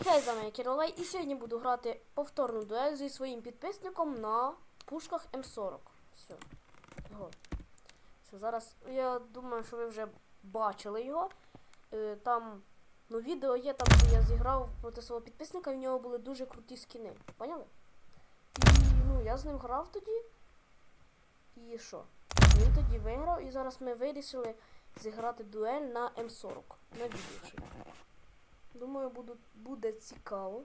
Хей, з вами Кіролай, і сьогодні буду грати повторну дуель зі своїм підписником на пушках М40. Все. Його. Все, зараз я думаю, що ви вже бачили його. Е, там, ну, відео є там, де я зіграв проти свого підписника, і в нього були дуже круті скіни. Поняли? І ну, я з ним грав тоді. І що? Він тоді виграв, і зараз ми вирішили зіграти дуель на М40. На відео. Думаю, буду, буде цікаво.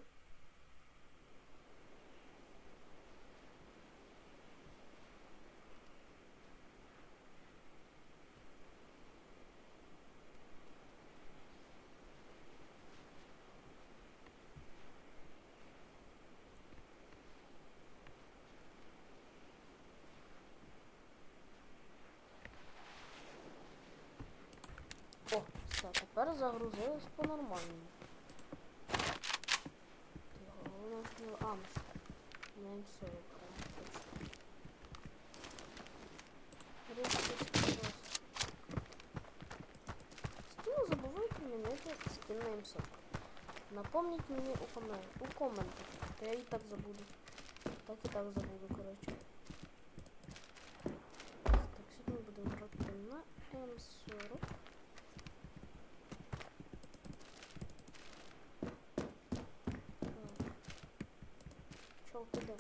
О, все, тепер загрузилось по-нормальному. минимум 40. Там Стіну забувають мінити скін на МСОК. Напомніть мені у, комент, у коментах. Я и так забуду. Так и так забуду, короче Чел, ти де?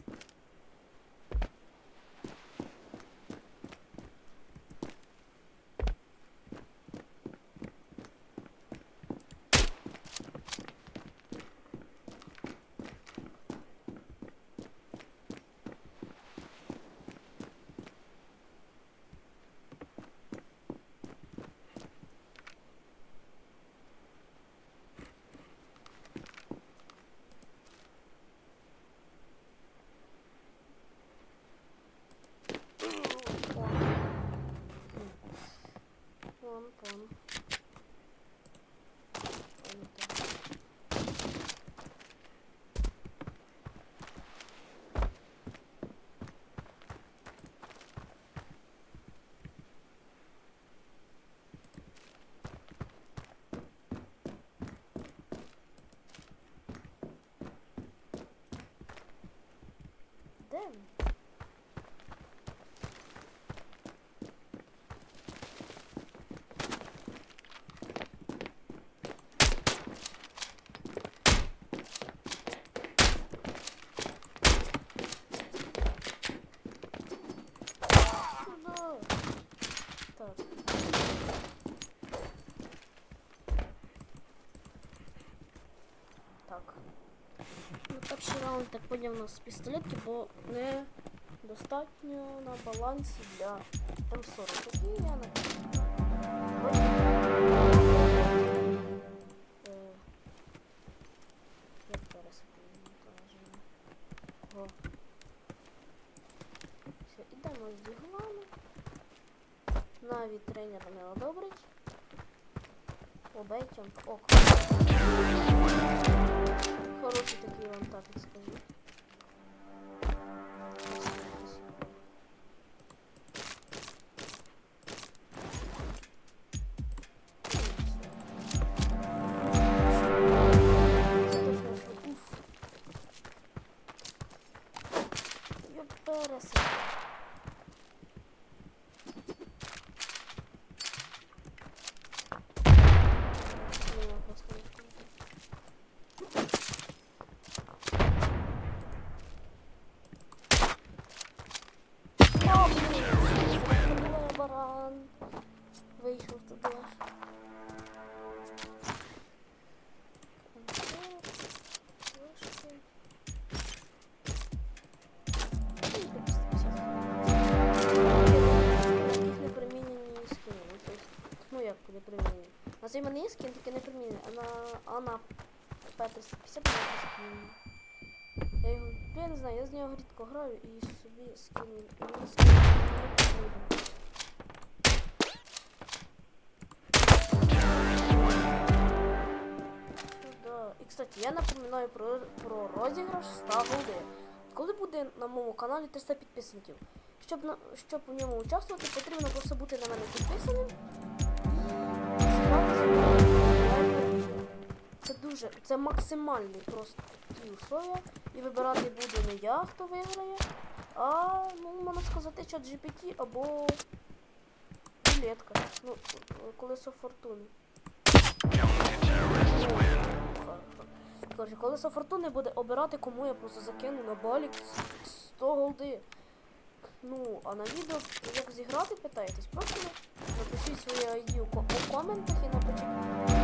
Пон, пон. Ой, не то. Де він? Сюда. Так. Так. Ну, перший раунд, так поняв, у нас пістолетки, бо не достатньо на балансі для М40. Тоді я на а на П-350 не. Я його, я не знаю, я з нього рідко граю і собі скину. І, кстати, я напоминаю про, про розіграш 100 голди. Коли буде на моєму каналі 300 підписників? Щоб, на, щоб у ньому участвувати, потрібно просто бути на мене підписаним і. Це дуже. Це максимальні просто ті условия. І вибирати буду не я, хто виграє, а ну, можна сказати, чат GPT або рулетка. Ну, колесо фортуни. Коротше, колесо фортуни буде обирати, кому я просто закину на балік 100 голди. Ну, а на відео, як зіграти, питаєтесь, просто напишіть своє ID у коментах і напишіть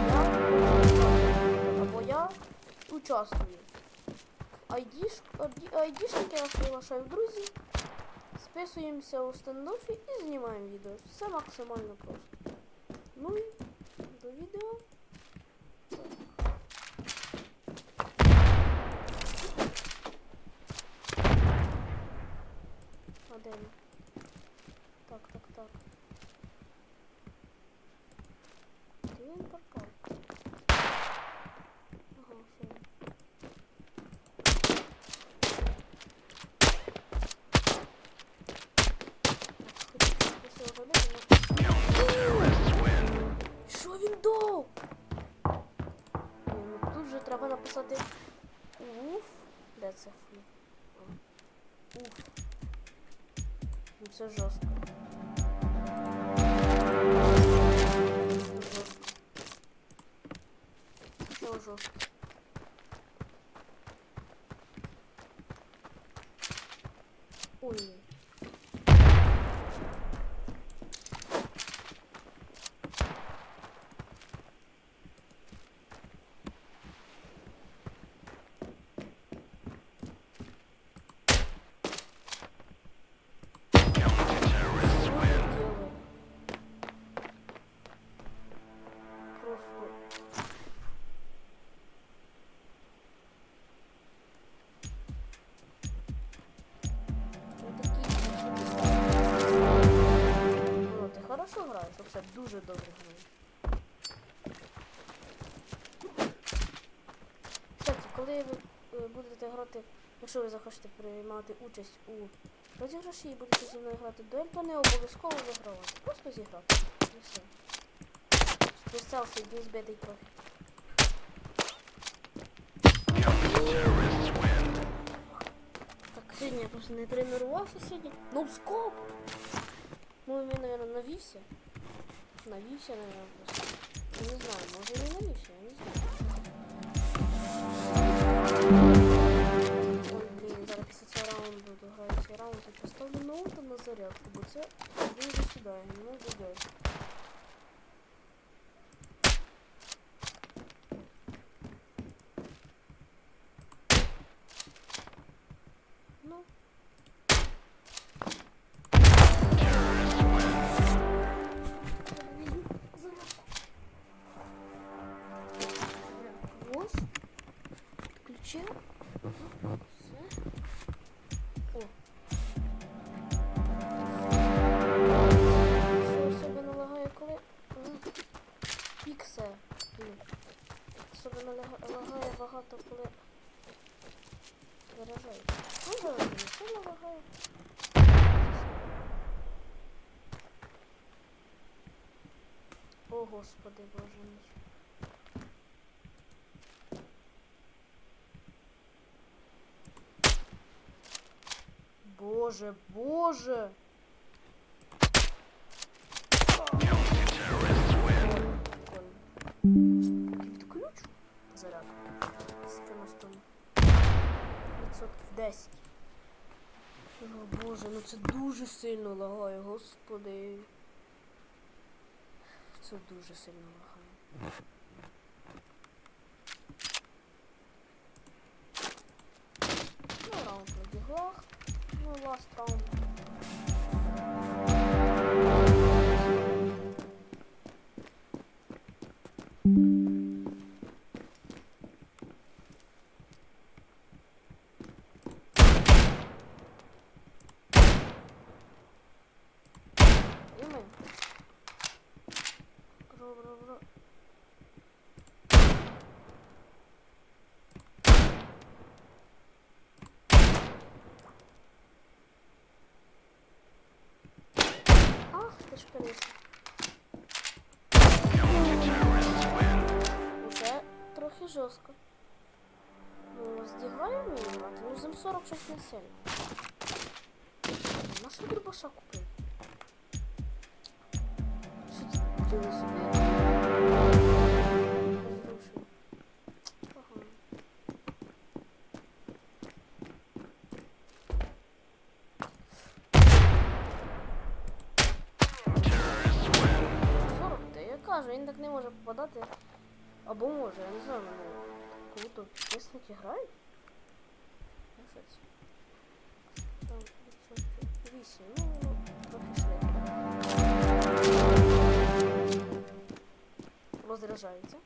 я участвую. ID, ID-шники я вас приглашаю в друзі. Списуємося у стендофі і знімаємо відео. Все максимально просто. Ну і до відео. А де він? Так, так, так. Де він Ну це жорстко. Це жорстко. Що жорстко? Ой. Дуже добре граєш. Кстати, коли ви е, будете грати, якщо ви захочете приймати участь у розіграші і будете зі мною грати дуель, то не обов'язково вигравати. Просто зіграти. І все. Списався і збитий трохи. Так, сьогодні я просто не тренувався сьогодні. Ну, скоп! Ну, він, мабуть, навівся. Навівся, наверное, просто. Я не знаю, може і навівся, я не знаю. Ой, блін, зараз після цього раунду дограю цей раунд і поставлю ноута на зарядку, бо це дуже сюди, я не можу делать. Лага- лагає багато, коли заряджається. Ну, зараз не сильно лагає. О, господи, боже мій. Боже, боже. Заряд. Скільки на столі? Відсотків 10. О, боже, ну це дуже сильно лагає, господи. Це дуже сильно лагає. Ну, раунд на біглах. Ну, ласт раунд. Трохи жорстко. Ну, здіграю мені грати, ну з М40 щось не сильно. На що дробаша купив? Що це купили собі? Кажу, він так не може попадати. Або може, я не знаю, ну, круто. Підписники грають? Ну, що це? Там, відсотків Вісім, ну, трохи швидко. Розряджається.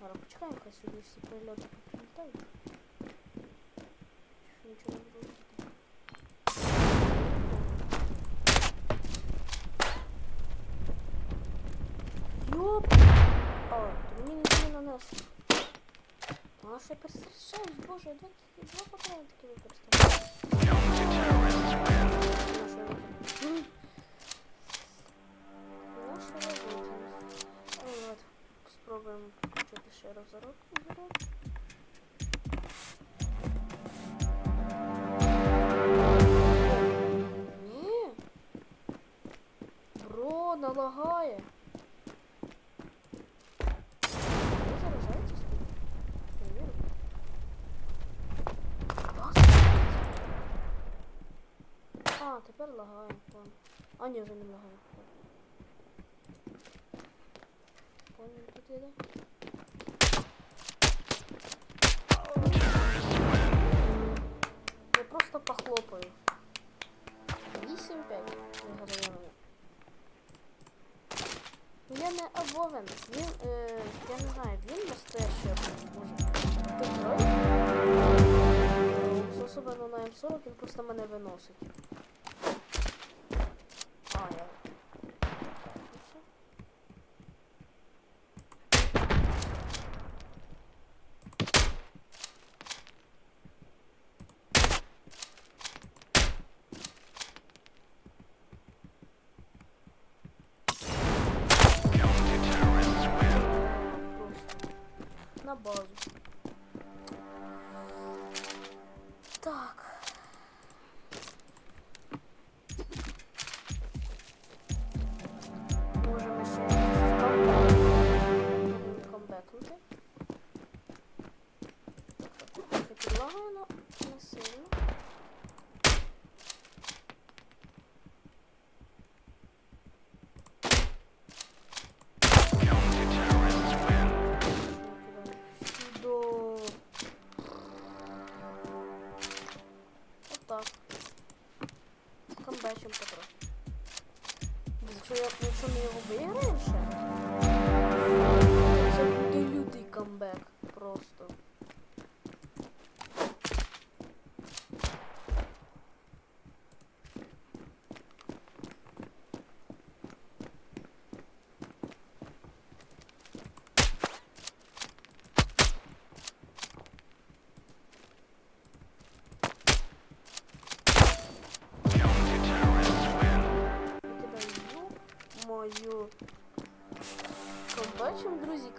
Зараз почекаємо, хай сюди всі прильоти прилітають. Що нічого не буде. Йоп! То мені не. А що я перестрашаюсь, боже, я два, два патрони таки використав. Наша робота. От, спробуємо включити ще зарод. Ні. Бро, налагає. Тепер лагає, понял. А, ні, вже не лагає. Понял, тут іде. Я просто похлопаю. 8-5 виграємо. Ну, Я не обов'язаний. Він, е, я не знаю, він настоящий може. Тут грає. Е, Особливо на М40 він просто мене виносить. На базу.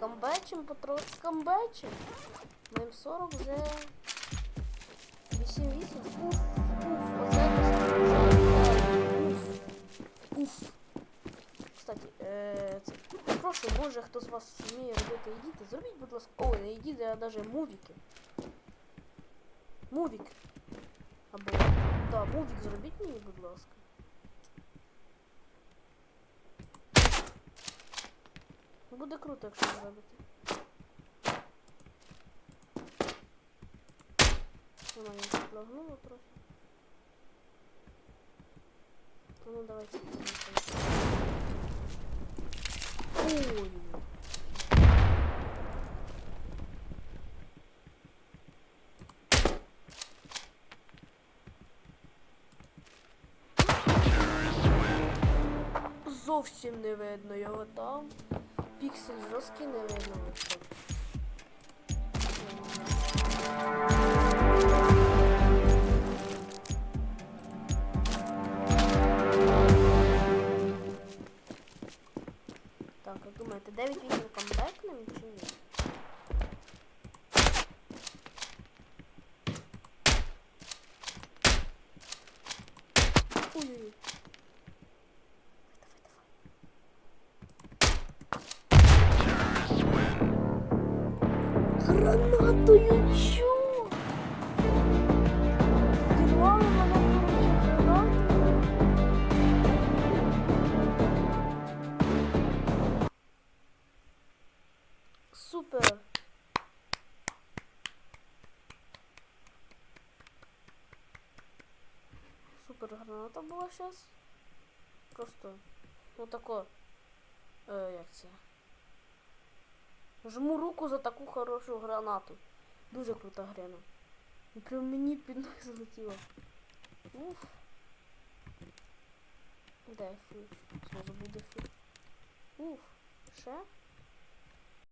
Камбечем, друзі, камбечем, потрохи камбечем. Моїм 40 вже 8-8. Уф, уф, оце просто уф. Уф. Кстати, е, це, прошу, може, хто з вас вміє робити едіти, зробіть, будь ласка. Ой, не едіти, а навіть мувіки. Мувік. Або, да, мувік зробіть мені, будь ласка. Буде круто, якщо зробити. Вона не підлагнула трохи. Ну давайте. Ой. Зовсім не видно його там. Піксель жорсткий не. Супер. Супер граната була зараз. Просто ну тако. Е, як це? Жму руку за таку хорошу гранату. Дуже крута грена. Прям мені під ноги залетіло. Уф. Де фу? Зразу буде фу. Уф. Ще?